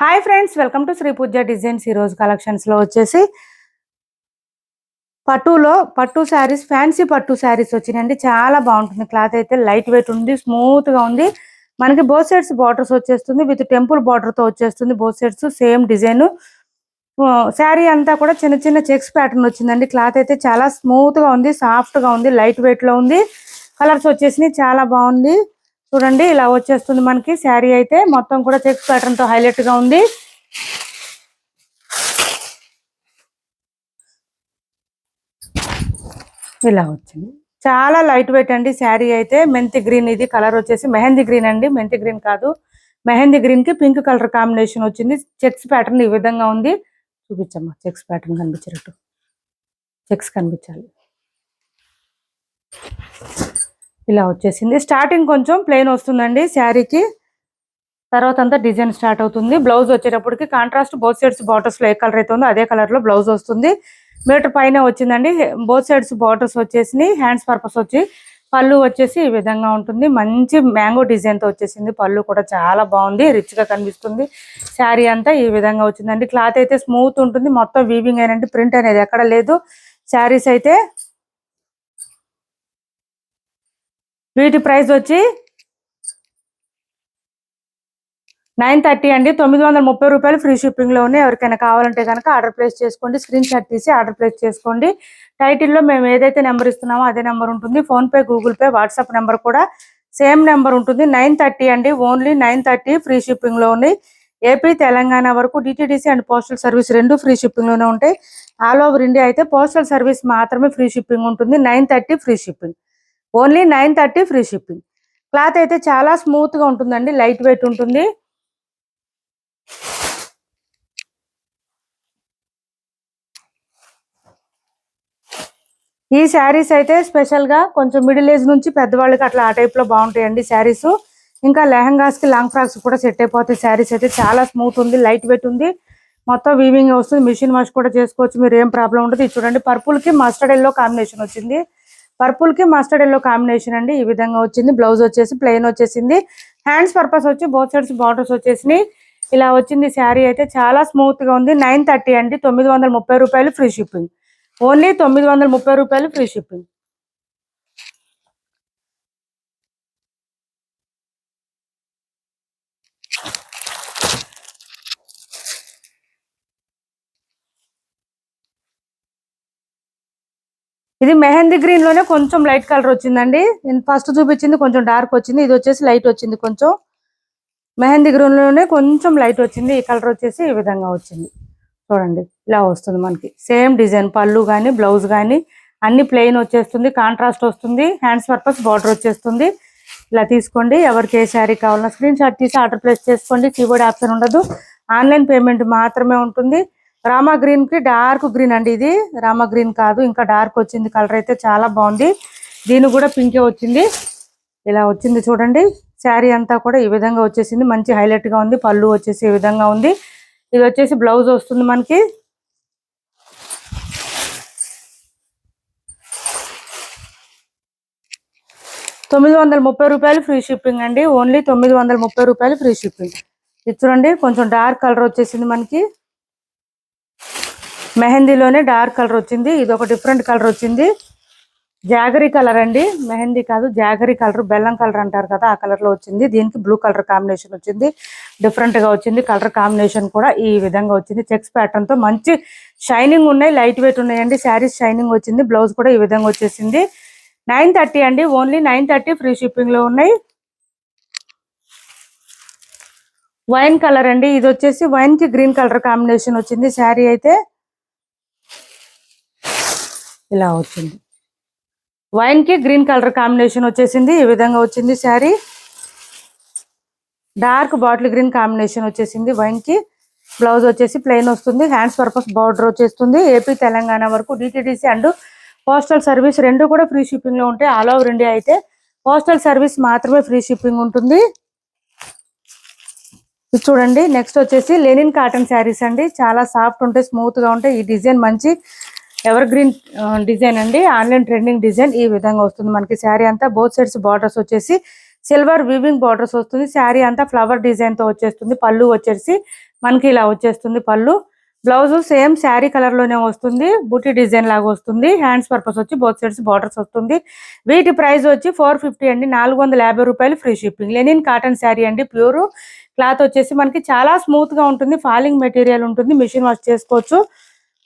Hi friends welcome to Sri Pooja designs ఈ రోజు కలెక్షన్స్లో వచ్చేసి పట్టులో పట్టు శారీస్ ఫ్యాన్సీ పట్టు శారీస్ వచ్చినాయండి. చాలా బాగుంటుంది. క్లాత్ అయితే లైట్ వెయిట్ ఉంది స్మూత్గా ఉంది. మనకి బోత్ సైడ్స్ బార్డర్స్ వచ్చేస్తుంది. విత్ టెంపుల్ బార్డర్తో వచ్చేస్తుంది both sides same design sari అంతా కూడా చిన్న చిన్న చెక్స్ ప్యాటర్న్ వచ్చిందండి. క్లాత్ అయితే చాలా స్మూత్గా ఉంది సాఫ్ట్గా ఉంది లైట్ వెయిట్లో ఉంది. కలర్స్ వచ్చేసినాయి చాలా బాగుంది. చూడండి ఇలా వచ్చేస్తుంది మనకి. శారీ అయితే మొత్తం కూడా చెక్స్ ప్యాటర్న్తో హైలైట్గా ఉంది. ఇలా వచ్చింది. చాలా లైట్ వెయిట్ అండి శారీ అయితే. మెంతి గ్రీన్ ఇది కలర్ వచ్చేసి మెహందీ గ్రీన్ అండి. మెంతి గ్రీన్ కాదు. మెహందీ గ్రీన్కి పింక్ కలర్ కాంబినేషన్ వచ్చింది. చెక్స్ ప్యాటర్న్ ఈ విధంగా ఉంది. చూపించమ్మా చెక్స్ ప్యాటర్న్ కనిపించేటట్టు. చెక్స్ కనిపించాలి. ఇలా వచ్చేసింది. స్టార్టింగ్ కొంచెం ప్లెయిన్ వస్తుందండి శారీకి. తర్వాత అంతా డిజైన్ స్టార్ట్ అవుతుంది. బ్లౌజ్ వచ్చేటప్పటికి కాంట్రాస్ట్ బోత్ సైడ్స్ బార్డర్స్లో ఏ కలర్ అయితే ఉందో అదే కలర్లో బ్లౌజ్ వస్తుంది. మీటర్ పైన వచ్చిందండి. బోత్ సైడ్స్ బార్డర్స్ వచ్చేసి హ్యాండ్స్ పర్పస్ వచ్చి పళ్ళు వచ్చేసి ఈ విధంగా ఉంటుంది. మంచి మ్యాంగో డిజైన్తో వచ్చేసింది. పళ్ళు కూడా చాలా బాగుంది. రిచ్గా కనిపిస్తుంది. శారీ అంతా ఈ విధంగా వచ్చిందండి. క్లాత్ అయితే స్మూత్ ఉంటుంది. మొత్తం వీవింగ్ అయినండి. ప్రింట్ అనేది ఎక్కడ లేదు. శారీస్ అయితే వీటి ప్రైస్ వచ్చి నైన్ థర్టీ అండి. తొమ్మిది వందల ముప్పై రూపాయలు ఫ్రీ షిప్పింగ్లో ఉన్నాయి. ఎవరికైనా కావాలంటే కనుక ఆర్డర్ ప్లేస్ చేసుకోండి. స్క్రీన్ షాట్ తీసి ఆర్డర్ ప్లేస్ చేసుకోండి. టైటిల్లో మేము ఏదైతే నెంబర్ ఇస్తున్నామో అదే నెంబర్ ఉంటుంది. PhonePe Google Pay WhatsApp number కూడా సేమ్ నెంబర్ ఉంటుంది. నైన్ థర్టీ అండి. ఓన్లీ నైన్ థర్టీ ఫ్రీ షిప్పింగ్లో ఉన్నాయి. ఏపీ తెలంగాణ వరకు డిటిడిసి అండ్ పోస్టల్ సర్వీస్ రెండు ఫ్రీ షిప్పింగ్లోనే ఉంటాయి. ఆల్ ఓవర్ ఇండియా అయితే పోస్టల్ సర్వీస్ మాత్రమే ఫ్రీ షిప్పింగ్ ఉంటుంది. Nine thirty free shipping. Only nine thirty free shipping. Cloth అయితే చాలా స్మూత్గా ఉంటుందండి లైట్ వెయిట్ ఉంటుంది. ఈ శారీస్ అయితే స్పెషల్గా కొంచెం మిడిల్ ఏజ్ నుంచి పెద్దవాళ్ళకి అట్లా ఆ టైప్లో బాగుంటాయండి శారీస్. ఇంకా లెహంగాస్కి లాంగ్ ఫ్రాక్స్ కూడా సెట్ అయిపోతాయి శారీస్ అయితే. చాలా స్మూత్ ఉంది లైట్ వెయిట్ ఉంది. మొత్తం వీవింగ్ వస్తుంది మిషన్ వాష్ కూడా చేసుకోవచ్చు. మీరు ఏం ప్రాబ్లం ఉండదు. చూడండి పర్పుల్కి మస్టర్డ్ ఎల్లో కాంబినేషన్ వచ్చింది. పర్పుల్కి మస్టర్డ్ ఎల్లో కాంబినేషన్ అండి. ఈ విధంగా వచ్చింది. బ్లౌజ్ వచ్చేసి ప్లెయిన్ వచ్చేసింది. హ్యాండ్స్ పర్పస్ వచ్చి బోత్ సైడ్స్ బార్డర్స్ వచ్చేసినాయి. ఇలా వచ్చింది శారీ అయితే చాలా స్మూత్గా ఉంది. నైన్ థర్టీ అండి. తొమ్మిది వందల ముప్పై రూపాయలు ఫ్రీ షిప్పింగ్. ఓన్లీ తొమ్మిది వందల ముప్పై రూపాయలు ఫ్రీ షిప్పింగ్. ఇది మెహందీ గ్రీన్లోనే కొంచెం లైట్ కలర్ వచ్చిందండి. నేను ఫస్ట్ చూపించింది కొంచెం డార్క్ వచ్చింది. ఇది వచ్చేసి లైట్ వచ్చింది కొంచెం. మెహందీ గ్రీన్లోనే కొంచెం లైట్ వచ్చింది. ఈ కలర్ వచ్చేసి ఈ విధంగా వచ్చింది. చూడండి ఇలా వస్తుంది మనకి. సేమ్ డిజైన్ పళ్ళు కానీ బ్లౌజ్ కానీ అన్ని ప్లెయిన్ వచ్చేస్తుంది. కాంట్రాస్ట్ వస్తుంది. హ్యాండ్స్ పర్పస్ బార్డర్ వచ్చేస్తుంది. ఇలా తీసుకోండి. ఎవరికి ఏ శారీ కావాలన్నా స్క్రీన్ షాట్ తీసి ఆర్డర్ ప్లేస్ చేసుకోండి. కీబోర్డ్ ఆప్షన్ ఉండదు. ఆన్లైన్ పేమెంట్ మాత్రమే ఉంటుంది. రామా గ్రీన్కి డార్క్ గ్రీన్ అండి ఇది. రామా గ్రీన్ కాదు ఇంకా డార్క్ వచ్చింది. కలర్ అయితే చాలా బాగుంది. దీని కూడా పింకే వచ్చింది. ఇలా వచ్చింది చూడండి. శారీ అంతా కూడా ఈ విధంగా వచ్చేసింది. మంచి హైలైట్గా ఉంది. పళ్ళు వచ్చేసి ఈ విధంగా ఉంది. ఇది వచ్చేసి బ్లౌజ్ వస్తుంది మనకి. తొమ్మిది వందల ముప్పై రూపాయలు ఫ్రీ షిప్పింగ్ అండి. ఓన్లీ తొమ్మిది వందల ముప్పై రూపాయలు ఫ్రీ షిప్పింగ్. ఇది చూడండి కొంచెం డార్క్ కలర్ వచ్చేసింది మనకి. మెహందీలోనే డార్క్ కలర్ వచ్చింది. ఇది ఒక డిఫరెంట్ కలర్ వచ్చింది. జాగరీ కలర్ అండి. మెహందీ కాదు జాగరీ కలర్ బెల్లం కలర్ అంటారు కదా ఆ కలర్లో వచ్చింది. దీనికి బ్లూ కలర్ కాంబినేషన్ వచ్చింది. డిఫరెంట్గా వచ్చింది. కలర్ కాంబినేషన్ కూడా ఈ విధంగా వచ్చింది. చెక్స్ ప్యాటర్న్తో మంచి షైనింగ్ ఉన్నాయి. లైట్ వెయిట్ ఉన్నాయండి. శారీస్ షైనింగ్ వచ్చింది. బ్లౌజ్ కూడా ఈ విధంగా వచ్చేసింది. నైన్ థర్టీ అండి. ఓన్లీ నైన్ థర్టీ ఫ్రీ షిప్పింగ్లో ఉన్నాయి. వైన్ కలర్ అండి. ఇది వచ్చేసి వైన్కి గ్రీన్ కలర్ కాంబినేషన్ వచ్చింది. శారీ అయితే ఇలా వచ్చింది. వైన్కి గ్రీన్ కలర్ కాంబినేషన్ వచ్చేసింది. ఈ విధంగా వచ్చింది sari. Dark bottle green combination వచ్చేసింది వైన్కి బ్లౌజ్ వచ్చేసి ప్లెయిన్ వస్తుంది. హ్యాండ్స్ పర్పస్ బార్డర్ వచ్చేస్తుంది. ఏపీ తెలంగాణ వరకు డిటిడిసి అండ్ పోస్టల్ సర్వీస్ రెండు కూడా ఫ్రీ షిప్పింగ్లో ఉంటాయి. ఆల్ ఓవర్ ఇండియా అయితే పోస్టల్ సర్వీస్ మాత్రమే ఫ్రీ షిప్పింగ్ ఉంటుంది. ఇది చూడండి. నెక్స్ట్ వచ్చేసి లెనిన్ కాటన్ శారీస్ అండి. చాలా సాఫ్ట్ ఉంటాయి స్మూత్గా ఉంటాయి. ఈ డిజైన్ మంచి ఎవర్ గ్రీన్ డిజైన్ అండి. ఆన్లైన్ ట్రెండింగ్ డిజైన్ ఈ విధంగా వస్తుంది మనకి. శారీ అంతా బోత్ సైడ్స్ బార్డర్స్ వచ్చేసి సిల్వర్ వివింగ్ బార్డర్స్ వస్తుంది. శారీ అంతా ఫ్లవర్ డిజైన్తో వచ్చేస్తుంది. పళ్ళు వచ్చేసి మనకి ఇలా వచ్చేస్తుంది పళ్ళు. బ్లౌజ్ సేమ్ శారీ కలర్లోనే వస్తుంది. బుటీ డిజైన్ లాగా వస్తుంది. హ్యాండ్స్ పర్పస్ వచ్చి బోత్ సైడ్స్ బార్డర్స్ వస్తుంది. వీటి ప్రైస్ వచ్చి ఫోర్ ఫిఫ్టీ అండి. నాలుగు వందల యాభై రూపాయలు free shipping linen cotton sari అండి. ప్యూర్ క్లాత్ వచ్చేసి మనకి చాలా స్మూత్గా ఉంటుంది. ఫాలింగ్ మెటీరియల్ ఉంటుంది. మిషన్ వాష్ చేసుకోవచ్చు.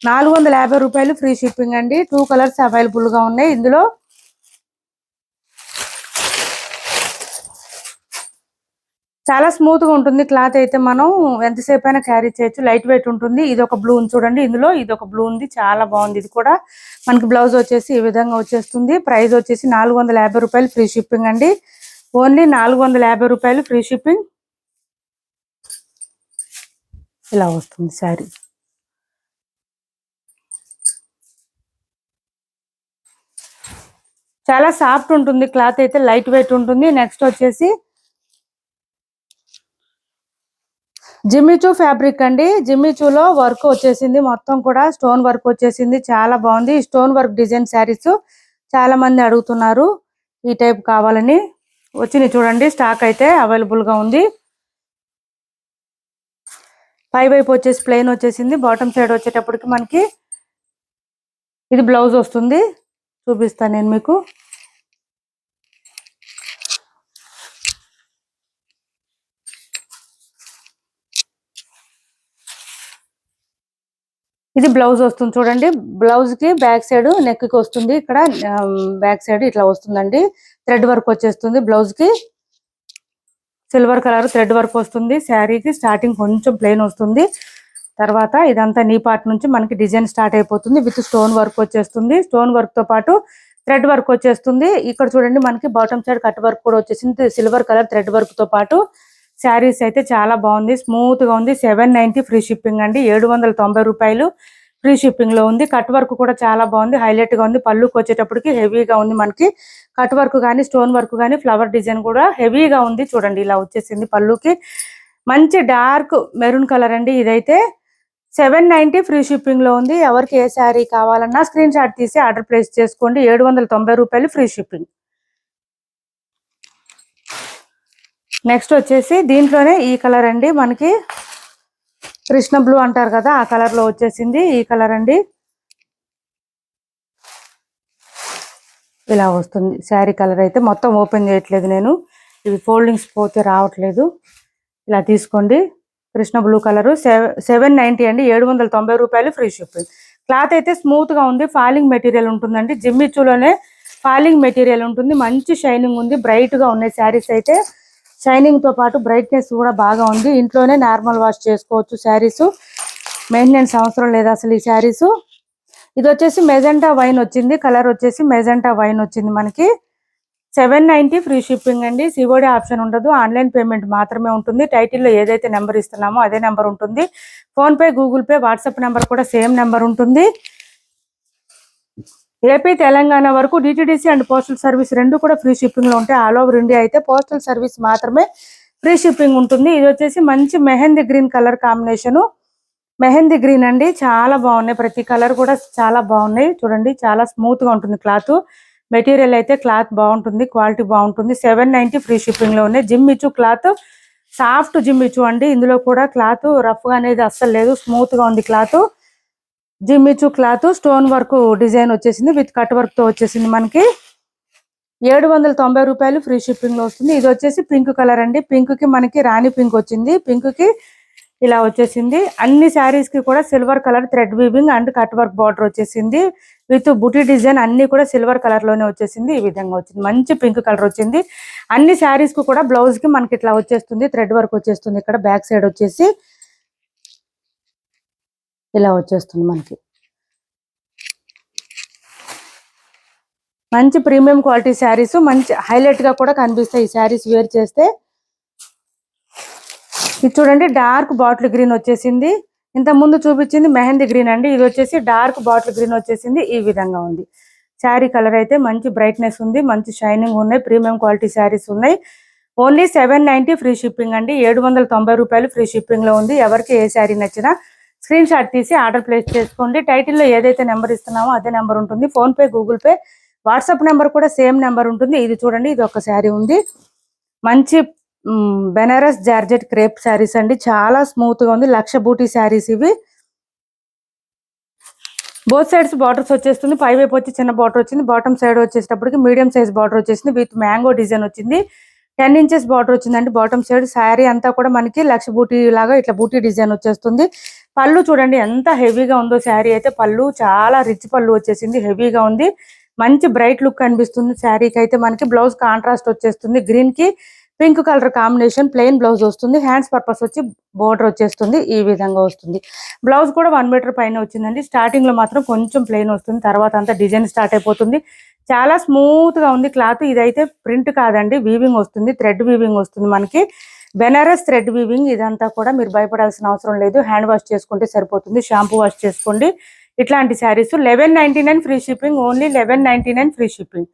నాలుగు వందల యాభై రూపాయలు ఫ్రీ షిప్పింగ్ అండి. టూ కలర్స్ అవైలబుల్గా ఉన్నాయి. ఇందులో చాలా స్మూత్గా ఉంటుంది. క్లాత్ అయితే మనం ఎంతసేపు అయినా క్యారీ చేయొచ్చు. లైట్ వెయిట్ ఉంటుంది. ఇది ఒక బ్లూ ఉంది చూడండి. ఇందులో ఇది ఒక బ్లూ ఉంది. చాలా బాగుంది. ఇది కూడా మనకి బ్లౌజ్ వచ్చేసి ఈ విధంగా వచ్చేస్తుంది. ప్రైస్ వచ్చేసి నాలుగు వందల యాభై రూపాయలు ఫ్రీ షిప్పింగ్ అండి. ఓన్లీ నాలుగు వందల యాభై రూపాయలు ఫ్రీ షిప్పింగ్. ఇలా వస్తుంది శారీ. చాలా సాఫ్ట్ ఉంటుంది క్లాత్ అయితే లైట్ వెయిట్ ఉంటుంది. నెక్స్ట్ వచ్చేసి జిమ్మిచూ ఫ్యాబ్రిక్ అండి. జిమ్మిచూలో వర్క్ వచ్చేసింది మొత్తం కూడా స్టోన్ వర్క్ వచ్చేసింది. చాలా బాగుంది. స్టోన్ వర్క్ డిజైన్ శారీస్ చాలా మంది అడుగుతున్నారు ఈ టైప్ కావాలని. వచ్చింది చూడండి స్టాక్ అయితే అవైలబుల్గా ఉంది. పై వైపు వచ్చేసి ప్లెయిన్ వచ్చేసింది బాటమ్ సైడ్ వచ్చేటప్పటికి మనకి ఇది బ్లౌజ్ వస్తుంది. చూపిస్తాను నేను మీకు. ఇది బ్లౌజ్ వస్తుంది చూడండి. బ్లౌజ్కి బ్యాక్ సైడ్ నెక్కి వస్తుంది. ఇక్కడ బ్యాక్ సైడ్ ఇట్లా వస్తుందండి. థ్రెడ్ వర్క్ వచ్చేస్తుంది బ్లౌజ్కి. సిల్వర్ కలర్ థ్రెడ్ వర్క్ వస్తుంది. శారీకి స్టార్టింగ్ కొంచెం ప్లెయిన్ వస్తుంది. తర్వాత ఇదంతా నీ పార్ట్ నుంచి మనకి డిజైన్ స్టార్ట్ అయిపోతుంది. విత్ స్టోన్ వర్క్ వచ్చేస్తుంది. స్టోన్ వర్క్తో పాటు థ్రెడ్ వర్క్ వచ్చేస్తుంది. ఇక్కడ చూడండి మనకి బాటమ్ సైడ్ కట్ వర్క్ కూడా వచ్చేసింది. సిల్వర్ కలర్ థ్రెడ్ వర్క్తో పాటు శారీస్ అయితే చాలా బాగుంది. స్మూత్గా ఉంది. సెవెన్ నైన్టీ ఫ్రీ షిప్పింగ్ అండి. ఏడు వందల తొంభై రూపాయలు ఫ్రీ షిప్పింగ్లో ఉంది. కట్ వర్క్ కూడా చాలా బాగుంది. హైలైట్గా ఉంది. పళ్ళుకి వచ్చేటప్పటికి హెవీగా ఉంది మనకి. కట్ వర్క్ కానీ స్టోన్ వర్క్ కానీ ఫ్లవర్ డిజైన్ కూడా హెవీగా ఉంది. చూడండి ఇలా వచ్చేసింది పళ్ళుకి. మంచి డార్క్ మెరూన్ కలర్ అండి ఇదైతే. సెవెన్ నైన్టీ ఫ్రీ షిప్పింగ్లో ఉంది. ఎవరికి ఏ శారీ కావాలన్నా స్క్రీన్ షాట్ తీసి ఆర్డర్ ప్లేస్ చేసుకోండి. ఏడు వందల తొంభై రూపాయలు ఫ్రీ షిప్పింగ్ నెక్స్ట్ వచ్చేసి దీంట్లోనే ఈ కలర్ అండి. మనకి కృష్ణ బ్లూ అంటారు కదా ఆ కలర్లో వచ్చేసింది ఈ కలర్ అండి. ఇలా వస్తుంది. శారీ కలర్ అయితే మొత్తం ఓపెన్ చేయట్లేదు నేను. ఇవి ఫోల్డింగ్స్ పోతే రావట్లేదు. ఇలా తీసుకోండి. Krishna blue colour. Seven ninety అండి. ఏడు వందల తొంభై రూపాయలు ఫ్రీ షిప్పింగ్. క్లాత్ అయితే స్మూత్గా ఉంది. ఫాలింగ్ మెటీరియల్ ఉంటుందండి. జిమ్మిచ్చులోనే ఫాలింగ్ మెటీరియల్ ఉంటుంది. మంచి షైనింగ్ ఉంది. బ్రైట్గా ఉన్నాయి శారీస్ అయితే. షైనింగ్తో పాటు బ్రైట్నెస్ కూడా బాగా ఉంది. ఇంట్లోనే నార్మల్ వాష్ చేసుకోవచ్చు శారీస్ మెయింటెనెన్స్ అవసరం లేదు అసలు ఈ శారీస్ ఇది వచ్చేసి మెజెంటా వైన్ వచ్చింది. కలర్ వచ్చేసి మెజెంటా వైన్ వచ్చింది మనకి. సెవెన్ నైన్టీ ఫ్రీ షిప్పింగ్ అండి. సివోడి ఆప్షన్ ఉండదు. ఆన్లైన్ పేమెంట్ మాత్రమే ఉంటుంది. టైటిల్లో ఏదైతే నెంబర్ ఇస్తున్నామో అదే నెంబర్ ఉంటుంది. PhonePe Google Pay WhatsApp number కూడా సేమ్ నెంబర్ ఉంటుంది. ఏపీ తెలంగాణ వరకు డిటిడిసి అండ్ పోస్టల్ సర్వీస్ రెండు కూడా ఫ్రీ షిప్పింగ్లో ఉంటాయి. ఆల్ ఓవర్ ఇండియా అయితే పోస్టల్ సర్వీస్ మాత్రమే ఫ్రీ షిప్పింగ్ ఉంటుంది. ఇది వచ్చేసి మంచి mehndi green colour combination. Mehndi green అండి. చాలా బాగున్నాయి. ప్రతి కలర్ కూడా చాలా బాగున్నాయి. చూడండి చాలా స్మూత్గా ఉంటుంది క్లాత్. మెటీరియల్ అయితే క్లాత్ బాగుంటుంది క్వాలిటీ బాగుంటుంది. సెవెన్ నైన్టీ ఫ్రీ షిప్పింగ్లో ఉన్నాయి. జిమ్ ఇచ్చు క్లాత్ సాఫ్ట్ జిమ్ ఇచ్చు అండి. ఇందులో కూడా క్లాత్ రఫ్గా అనేది అస్సలు లేదు. స్మూత్గా ఉంది cloth. Jimmy Choo cloth stone work design వచ్చేసింది. విత్ కట్ వర్క్తో వచ్చేసింది మనకి. ఏడు వందల తొంభై రూపాయలు ఫ్రీ షిప్పింగ్లో వస్తుంది. ఇది వచ్చేసి పింక్ కలర్ అండి. పింక్కి మనకి రాణి పింక్ వచ్చింది. పింక్కి ఇలా వచ్చేసింది. అన్ని శారీస్కి కూడా silver colour thread weaving and cut work border వచ్చేసింది. విత్ బుటీ డిజైన్ అన్ని కూడా సిల్వర్ కలర్లోనే వచ్చేసింది. ఈ విధంగా వచ్చింది. మంచి పింక్ కలర్ వచ్చింది. అన్ని శారీస్కు కూడా బ్లౌజ్కి మనకి ఇట్లా వచ్చేస్తుంది. థ్రెడ్ వర్క్ వచ్చేస్తుంది. ఇక్కడ బ్యాక్ సైడ్ వచ్చేసి ఇలా వచ్చేస్తుంది మనకి. మంచి ప్రీమియం క్వాలిటీ శారీస్ మంచి హైలైట్గా కూడా కనిపిస్తాయి ఈ శారీస్ వేర్ చేస్తే. ఇది చూడండి డార్క్ బాటిల్ గ్రీన్ వచ్చేసింది. ఇంత ముందు చూపించింది మెహందీ గ్రీన్ అండి. ఇది వచ్చేసి డార్క్ బాటిల్ గ్రీన్ వచ్చేసింది. ఈ విధంగా ఉంది. శారీ కలర్ అయితే మంచి బ్రైట్నెస్ ఉంది మంచి షైనింగ్ ఉన్నాయి ప్రీమియం క్వాలిటీ శారీస్ ఉన్నాయి. Only seven ninety free shipping అండి. ఏడు వందల తొంభై రూపాయలు ఫ్రీ షిప్పింగ్లో ఉంది. ఎవరికి ఏ శారీ నచ్చినా స్క్రీన్ షాట్ తీసి ఆర్డర్ ప్లేస్ చేసుకోండి. టైటిల్లో ఏదైతే నెంబర్ ఇస్తున్నామో అదే నెంబర్ ఉంటుంది. PhonePe Google Pay WhatsApp number కూడా సేమ్ నెంబర్ ఉంటుంది. ఇది చూడండి ఇది ఒక శారీ ఉంది. మంచి బెనారస్ జార్జెట్ క్రేప్ శారీస్ అండి. చాలా స్మూత్గా ఉంది. లక్ష బూటీ శారీస్ ఇవి. బోత్ సైడ్స్ బార్డర్స్ వచ్చేస్తుంది. పై వైపు వచ్చి చిన్న బార్డర్ వచ్చింది. బాటమ్ సైడ్ వచ్చేటప్పటికి మీడియం సైజ్ బార్డర్ వచ్చేసింది. విత్ మ్యాంగో డిజైన్ వచ్చింది. టెన్ ఇంచెస్ బార్డర్ వచ్చిందండి. బాటమ్ సైడ్ శారీ అంతా కూడా మనకి లక్ష బూటీ లాగా ఇట్లా బూటీ డిజైన్ వచ్చేస్తుంది. పళ్ళు చూడండి ఎంత హెవీగా ఉందో శారీ అయితే. పళ్ళు చాలా రిచ్ పళ్ళు వచ్చేసింది. హెవీగా ఉంది. మంచి బ్రైట్ లుక్ కనిపిస్తుంది శారీకి అయితే మనకి. బ్లౌజ్ కాంట్రాస్ట్ వచ్చేస్తుంది గ్రీన్కి. Pink colour combination plain blouse వస్తుంది. హ్యాండ్స్ పర్పస్ వచ్చి బోర్డర్ వచ్చేస్తుంది. ఈ విధంగా వస్తుంది. బ్లౌజ్ కూడా వన్ మీటర్ పైన వచ్చిందండి. స్టార్టింగ్లో మాత్రం కొంచెం ప్లెయిన్ వస్తుంది. తర్వాత అంతా డిజైన్ స్టార్ట్ అయిపోతుంది. చాలా స్మూత్గా ఉంది క్లాత్. ఇదైతే ప్రింట్ కాదండి వీవింగ్ వస్తుంది థ్రెడ్ వీవింగ్ వస్తుంది మనకి. బెనారస్ థ్రెడ్ వీవింగ్ ఇదంతా కూడా మీరు భయపడాల్సిన అవసరం లేదు. హ్యాండ్ వాష్ చేసుకుంటే సరిపోతుంది షాంపూ వాష్ చేసుకోండి. ఇట్లాంటి saris eleven ninety nine free shipping only eleven ninety nine free shipping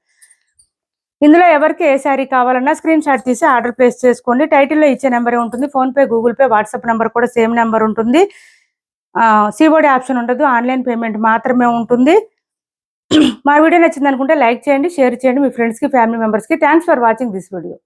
ఇందులో ఎవరికి ఏ శారీ కావాలన్నా స్క్రీన్ షాట్ తీసి ఆర్డర్ ప్లేస్ చేసుకోండి. టైటిల్లో ఇచ్చే నెంబరే ఉంటుంది PhonePe Google Pay WhatsApp number కూడా సేమ్ నెంబర్ ఉంటుంది. సిఓడి ఆప్షన్ ఉండదు ఆన్లైన్ పేమెంట్ మాత్రమే ఉంటుంది. మా వీడియో నచ్చింది అనుకుంటే లైక్ చేయండి షేర్ చేయండి. మీ ఫ్రెండ్స్కి ఫ్యామిలీ మెంబర్స్కి thanks for watching this video